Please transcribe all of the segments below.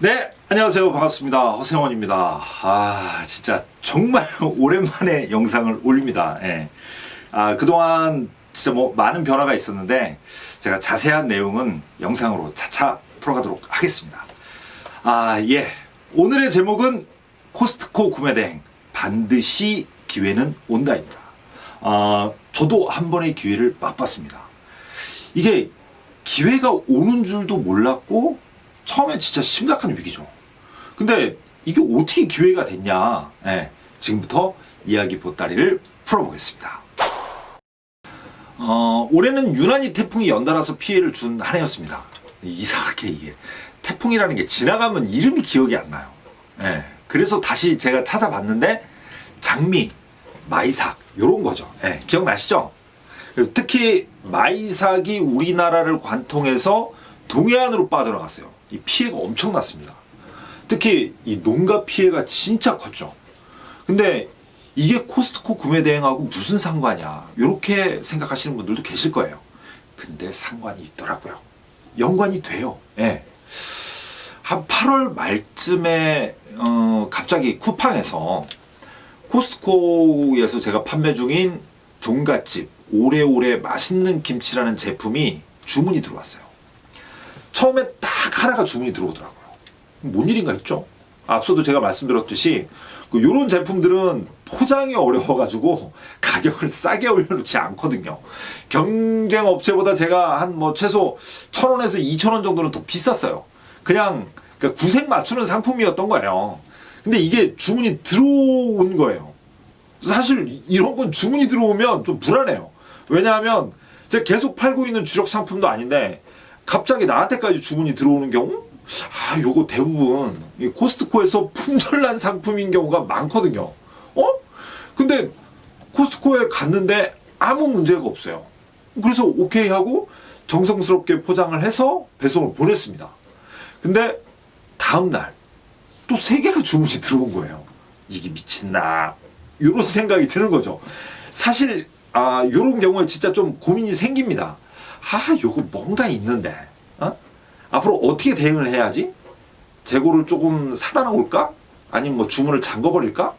네, 안녕하세요. 반갑습니다. 허세원입니다. 아, 진짜 정말 오랜만에 영상을 올립니다. 예. 아, 그동안 진짜 뭐 많은 변화가 있었는데 제가 자세한 내용은 영상으로 차차 풀어가도록 하겠습니다. 아, 예. 오늘의 제목은 코스트코 구매대행 반드시 기회는 온다입니다. 아, 저도 한 번의 기회를 맛봤습니다. 이게 기회가 오는 줄도 몰랐고 처음엔 진짜 심각한 위기죠. 근데 이게 어떻게 기회가 됐냐? 예, 지금부터 이야기 보따리를 풀어보겠습니다. 어, 올해는 유난히 태풍이 연달아서 피해를 준 한 해였습니다. 이상하게 이게 태풍이라는 게 지나가면 이름이 기억이 안 나요. 예, 그래서 다시 제가 찾아봤는데 장미, 마이삭 이런 거죠. 예, 기억나시죠? 특히 마이삭이 우리나라를 관통해서 동해안으로 빠져나갔어요. 이 피해가 엄청났습니다. 특히 이 농가 피해가 진짜 컸죠. 근데 이게 코스트코 구매 대행하고 무슨 상관이야? 이렇게 생각하시는 분들도 계실 거예요. 근데 상관이 있더라고요. 연관이 돼요. 예. 한 8월 말쯤에 어, 갑자기 쿠팡에서 코스트코에서 제가 판매 중인 종갓집 오래오래 맛있는 김치라는 제품이 주문이 들어왔어요. 처음에 딱 하나가 주문이 들어오더라고요. 뭔 일인가 했죠? 앞서도 제가 말씀드렸듯이 그 요런 제품들은 포장이 어려워가지고 가격을 싸게 올려놓지 않거든요. 경쟁 업체보다 제가 한 뭐 최소 천 원에서 이천 원 정도는 더 비쌌어요. 그냥 그러니까 구색 맞추는 상품이었던 거예요. 근데 이게 주문이 들어온 거예요. 사실 이런 건 주문이 들어오면 좀 불안해요. 왜냐하면 제가 계속 팔고 있는 주력 상품도 아닌데 갑자기 나한테까지 주문이 들어오는 경우 아 요거 대부분 이 코스트코에서 품절난 상품인 경우가 많거든요. 어? 근데 코스트코에 갔는데 아무 문제가 없어요. 그래서 오케이 하고 정성스럽게 포장을 해서 배송을 보냈습니다. 근데 다음 날 또 세 개가 주문이 들어온 거예요. 이게 미친나 이런 생각이 드는 거죠. 사실 아 이런 경우에 진짜 좀 고민이 생깁니다. 아 요거 뭔가 있는데 어? 앞으로 어떻게 대응을 해야지? 재고를 조금 사다 놓을까? 아니면 뭐 주문을 잠궈 버릴까?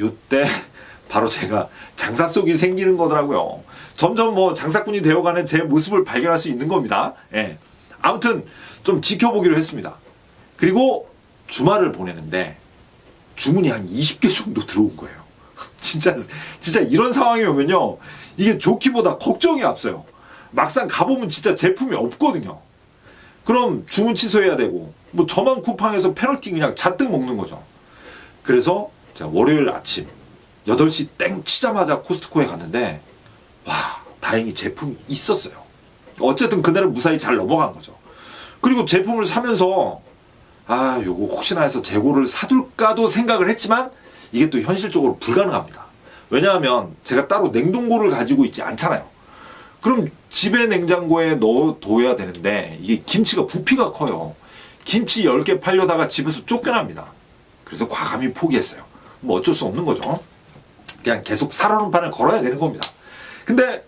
요때 바로 제가 장사 속이 생기는 거더라고요. 점점 뭐 장사꾼이 되어가는 제 모습을 발견할 수 있는 겁니다. 예. 아무튼 좀 지켜보기로 했습니다. 그리고 주말을 보내는데 주문이 한 20개 정도 들어온 거예요. 진짜 진짜 이런 상황이 오면요. 이게 좋기보다 걱정이 앞서요. 막상 가보면 진짜 제품이 없거든요. 그럼 주문 취소해야 되고 뭐 저만 쿠팡에서 페널티 그냥 잔뜩 먹는 거죠. 그래서 월요일 아침 8시 땡 치자마자 코스트코에 갔는데 와 다행히 제품이 있었어요. 어쨌든 그날은 무사히 잘 넘어간 거죠. 그리고 제품을 사면서 아 요거 혹시나 해서 재고를 사둘까도 생각을 했지만 이게 또 현실적으로 불가능합니다. 왜냐하면 제가 따로 냉동고를 가지고 있지 않잖아요. 그럼 집에 냉장고에 넣어둬야 되는데 이게 김치가 부피가 커요. 김치 10개 팔려다가 집에서 쫓겨납니다. 그래서 과감히 포기했어요. 뭐 어쩔 수 없는 거죠. 그냥 계속 살아놓은 판을 걸어야 되는 겁니다. 근데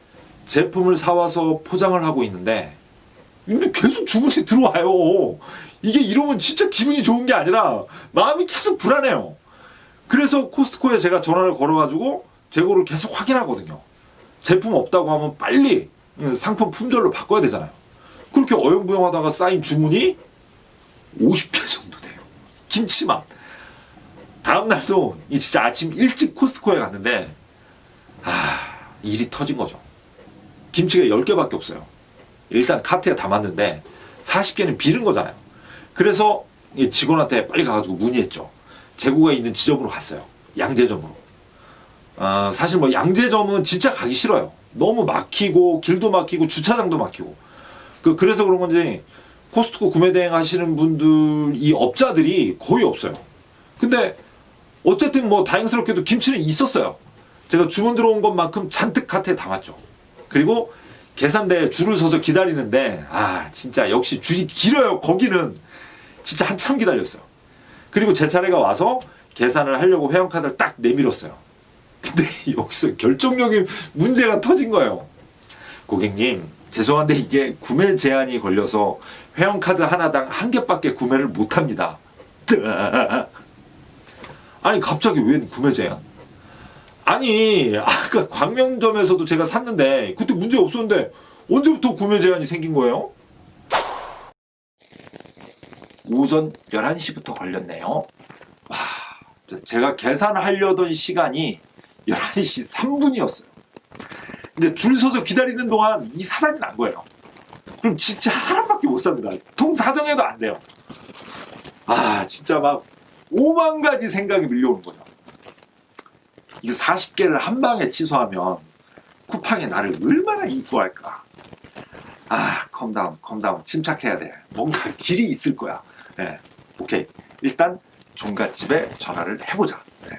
제품을 사와서 포장을 하고 있는데 근데 계속 주문이 들어와요. 이게 이러면 진짜 기분이 좋은 게 아니라 마음이 계속 불안해요. 그래서 코스트코에 제가 전화를 걸어가지고 재고를 계속 확인하거든요. 제품 없다고 하면 빨리 상품 품절로 바꿔야 되잖아요. 그렇게 어영부영하다가 쌓인 주문이 50개 정도 돼요. 김치만. 다음 날도 이 진짜 아침 일찍 코스트코에 갔는데 아 일이 터진 거죠. 김치가 10개밖에 없어요. 일단 카트에 담았는데 40개는 비는 거잖아요. 그래서 이 직원한테 빨리 가가지고 문의했죠. 재고가 있는 지점으로 갔어요. 양재점으로. 아, 사실 뭐 양재점은 진짜 가기 싫어요. 너무 막히고 길도 막히고 주차장도 막히고. 그 그래서 그런 건지 코스트코 구매 대행 하시는 분들 이 업자들이 거의 없어요. 근데 어쨌든 뭐 다행스럽게도 김치는 있었어요. 제가 주문 들어온 것만큼 잔뜩 카트에 담았죠. 그리고 계산대에 줄을 서서 기다리는데 아 진짜 역시 줄이 길어요. 거기는 진짜 한참 기다렸어요. 그리고 제 차례가 와서 계산을 하려고 회원카드를 딱 내밀었어요. 근데 여기서 결정적인 문제가 터진 거예요. 고객님, 죄송한데 이게 구매 제한이 걸려서 회원카드 하나당 한 개밖에 구매를 못 합니다. 아니 갑자기 웬 구매 제한? 아니 아까 광명점에서도 제가 샀는데 그때 문제 없었는데 언제부터 구매 제한이 생긴 거예요? 오전 11시부터 걸렸네요. 와, 저- 제가 계산하려던 시간이 11시 3분이었어요. 근데 줄 서서 기다리는 동안 이 사단이 난 거예요. 그럼 진짜 하나밖에 못 삽니다. 통 사정해도 안 돼요. 아, 진짜 막 5만 가지 생각이 밀려오는 거죠. 이거 40개를 한 방에 취소하면 쿠팡이 나를 얼마나 이뻐할까. 아, 컴다운, 컴다운. 침착해야 돼. 뭔가 길이 있을 거야. 네, 오케이. 일단 종갓집에 전화를 해보자. 네.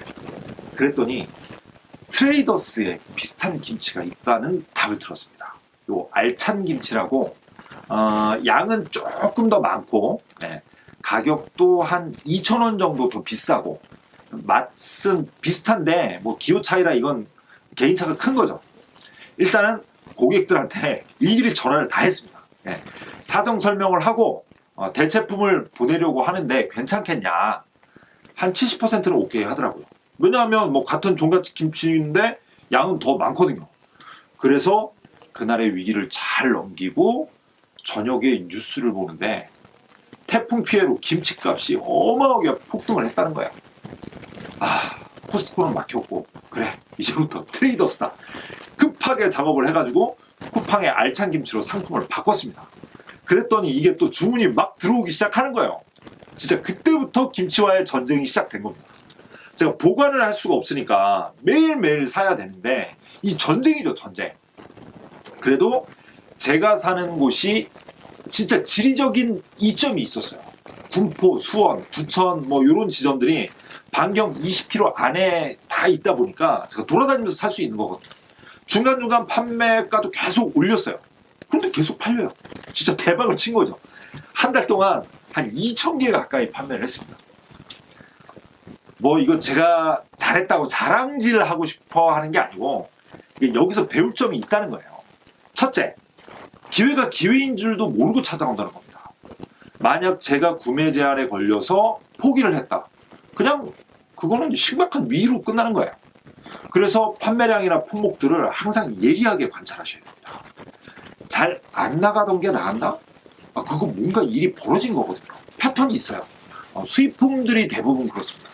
그랬더니 트레이더스에 비슷한 김치가 있다는 답을 들었습니다. 요 알찬 김치라고 어, 양은 조금 더 많고 네, 가격도 한 2,000원 정도 더 비싸고 맛은 비슷한데 뭐 기호 차이라 이건 개인차가 큰 거죠. 일단은 고객들한테 일일이 전화를 다 했습니다. 네, 사정 설명을 하고 어, 대체품을 보내려고 하는데 괜찮겠냐 한 70%는 오케이 하더라고요. 왜냐하면 뭐 같은 종갓집 김치인데 양은 더 많거든요. 그래서 그날의 위기를 잘 넘기고 저녁에 뉴스를 보는데 태풍 피해로 김치값이 어마어마하게 폭등을 했다는 거야. 아 코스트코는 막혔고 그래 이제부터 트레이더스다. 급하게 작업을 해가지고 쿠팡의 알찬 김치로 상품을 바꿨습니다. 그랬더니 이게 또 주문이 막 들어오기 시작하는 거예요. 진짜 그때부터 김치와의 전쟁이 시작된 겁니다. 제가 보관을 할 수가 없으니까 매일매일 사야 되는데 이 전쟁이죠 전쟁. 그래도 제가 사는 곳이 진짜 지리적인 이점이 있었어요. 군포, 수원, 부천 뭐 이런 지점들이 반경 20km 안에 다 있다 보니까 제가 돌아다니면서 살 수 있는 거거든요. 중간중간 판매가도 계속 올렸어요. 그런데 계속 팔려요. 진짜 대박을 친 거죠. 한 달 동안 한 2,000개 가까이 판매를 했습니다. 뭐 이거 제가 잘했다고 자랑질 하고 싶어 하는 게 아니고 여기서 배울 점이 있다는 거예요. 첫째, 기회가 기회인 줄도 모르고 찾아온다는 겁니다. 만약 제가 구매 제한에 걸려서 포기를 했다. 그냥 그거는 심각한 위로 끝나는 거예요. 그래서 판매량이나 품목들을 항상 예리하게 관찰하셔야 됩니다. 잘 안 나가던 게 나았나? 아, 그거 뭔가 일이 벌어진 거거든요. 패턴이 있어요. 어, 수입품들이 대부분 그렇습니다.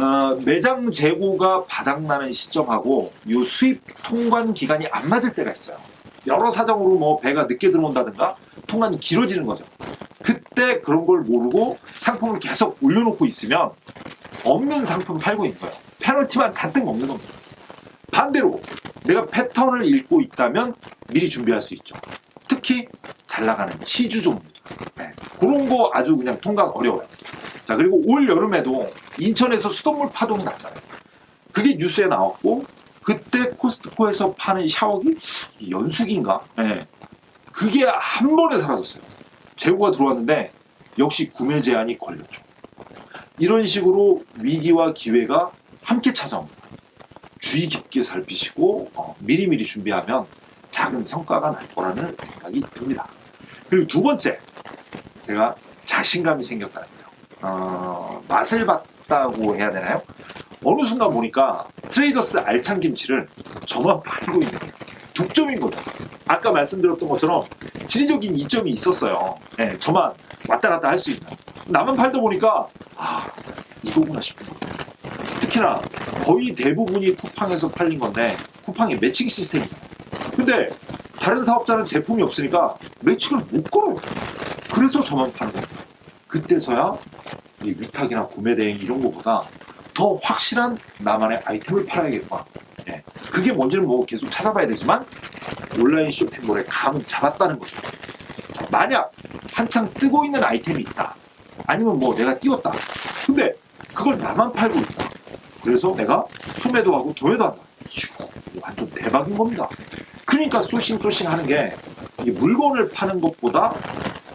어, 매장 재고가 바닥나는 시점하고 이 수입 통관 기간이 안 맞을 때가 있어요. 여러 사정으로 뭐 배가 늦게 들어온다든가 통관이 길어지는 거죠. 그때 그런 걸 모르고 상품을 계속 올려놓고 있으면 없는 상품 팔고 있는 거예요. 페널티만 잔뜩 먹는 겁니다. 반대로 내가 패턴을 읽고 있다면 미리 준비할 수 있죠. 특히 잘 나가는 시주 종류. 네, 그런 거 아주 그냥 통과가 어려워요. 자, 그리고 올 여름에도 인천에서 수돗물 파동이 났잖아요. 그게 뉴스에 나왔고, 그때 코스트코에서 파는 샤워기? 연숙인가? 네. 그게 한 번에 사라졌어요. 재고가 들어왔는데, 역시 구매 제한이 걸렸죠. 이런 식으로 위기와 기회가 함께 찾아옵니다. 주의 깊게 살피시고, 어, 미리미리 준비하면 작은 성과가 날 거라는 생각이 듭니다. 그리고 두 번째, 제가 자신감이 생겼다는 거예요. 어, 맛을 봤다고 해야 되나요? 어느 순간 보니까 트레이더스 알찬 김치를 저만 팔고 있는 게 독점인 거죠. 아까 말씀드렸던 것처럼 지리적인 이점이 있었어요. 네, 저만 왔다 갔다 할 수 있는. 나만 팔다 보니까 아 이거구나 싶은 거예요. 특히나 거의 대부분이 쿠팡에서 팔린 건데 쿠팡이 매칭 시스템이에요. 근데 다른 사업자는 제품이 없으니까 매칭을 못 걸어요. 그래서 저만 파는 겁니다. 그때서야 이 위탁이나 구매 대행 이런 거보다 더 확실한 나만의 아이템을 팔아야겠구나. 예. 그게 뭔지는 뭐 계속 찾아봐야 되지만 온라인 쇼핑몰의 감은 잡았다는 거죠. 자, 만약 한창 뜨고 있는 아이템이 있다. 아니면 뭐 내가 띄웠다. 근데 그걸 나만 팔고 있다. 그래서 내가 소매도 하고 도매도 한다. 이거 완전 대박인 겁니다. 그러니까 소싱 소싱 하는 게 물건을 파는 것보다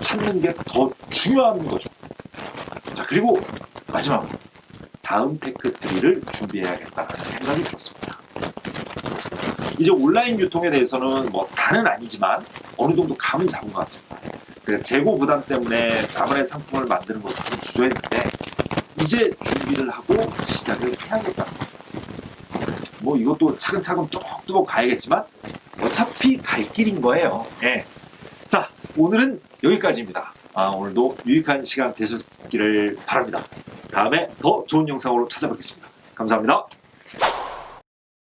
찾는 게 더 중요한 거죠. 자, 그리고 마지막으로 다음 테크 트리를 준비해야겠다는 생각이 들었습니다. 이제 온라인 유통에 대해서는 뭐 다는 아니지만 어느 정도 감은 잡은 것 같습니다. 제가 재고 부담 때문에 나만의 상품을 만드는 것을 좀 주저했는데 이제 준비를 하고 시작을 해야겠다. 뭐 이것도 차근차근 뚜벅뚜벅 가야겠지만 어차피 갈 길인 거예요. 예. 자, 오늘은 여기까지입니다. 아, 오늘도 유익한 시간 되셨기를 바랍니다. 다음에 더 좋은 영상으로 찾아뵙겠습니다. 감사합니다.